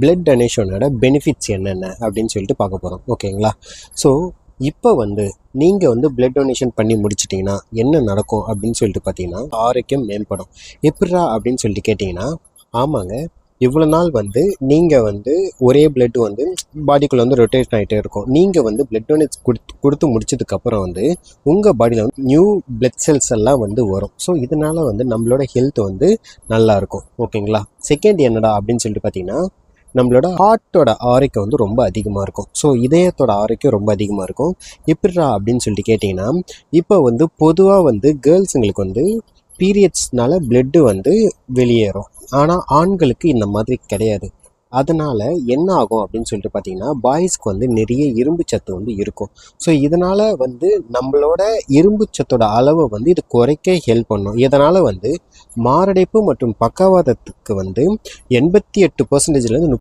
Blood டொனேஷனோட benefits என்னென்ன அப்படின்னு சொல்லிட்டு பார்க்க போகிறோம் ஓகேங்களா ஸோ இப்போ வந்து நீங்கள் வந்து பிளட் டொனேஷன் பண்ணி முடிச்சிட்டிங்கன்னா என்ன நடக்கும் அப்படின்னு சொல்லிட்டு பார்த்தீங்கன்னா ஆரோக்கியம் மேம்படும். எப்படா அப்படின்னு சொல்லிட்டு கேட்டிங்கன்னா ஆமாங்க. இவ்வளோ நாள் வந்து நீங்கள் வந்து ஒரே பிளட் வந்து பாடிக்குள்ளே வந்து ரொட்டேட் ஆகிட்டே இருக்கும். நீங்கள் வந்து பிளட் டொனேட் கொடுத்து கொடுத்து முடிச்சதுக்கப்புறம் வந்து உங்கள் பாடியில் வந்து நியூ பிளட் செல்ஸ் எல்லாம் வந்து வரும். ஸோ இதனால் வந்து நம்மளோட ஹெல்த் வந்து நல்லாயிருக்கும் ஓகேங்களா செகண்ட் என்னடா அப்படின்னு சொல்லிட்டு பார்த்தீங்கன்னா நம்மளோட ஹார்ட்டோட ஆரோக்கியம் வந்து ரொம்ப அதிகமாக இருக்கும். ஸோ இதயத்தோட ஆரோக்கியம் ரொம்ப அதிகமாக இருக்கும். எப்படிடா அப்படின்னு சொல்லிட்டு கேட்டிங்கன்னா இப்போ வந்து பொதுவாக வந்து கேர்ள்ஸுங்களுக்கு வந்து பீரியட்ஸ்னால பிளட்டு வந்து வெளியேறும். ஆனால் ஆண்களுக்கு இந்த மாதிரி கிடையாது. அதனால் என்ன ஆகும் அப்படின்னு சொல்லிட்டு பார்த்தீங்கன்னா பாய்ஸ்க்கு வந்து நிறைய இரும்பு சத்து வந்து இருக்கும். ஸோ இதனால் வந்து நம்மளோட இரும்பு சத்தோட அளவை வந்து இது குறைக்க ஹெல்ப் பண்ணும். இதனால் வந்து மாரடைப்பு மற்றும் பக்கவாதத்துக்கு வந்து எண்பத்தி எட்டு பர்சன்டேஜ்லேருந்து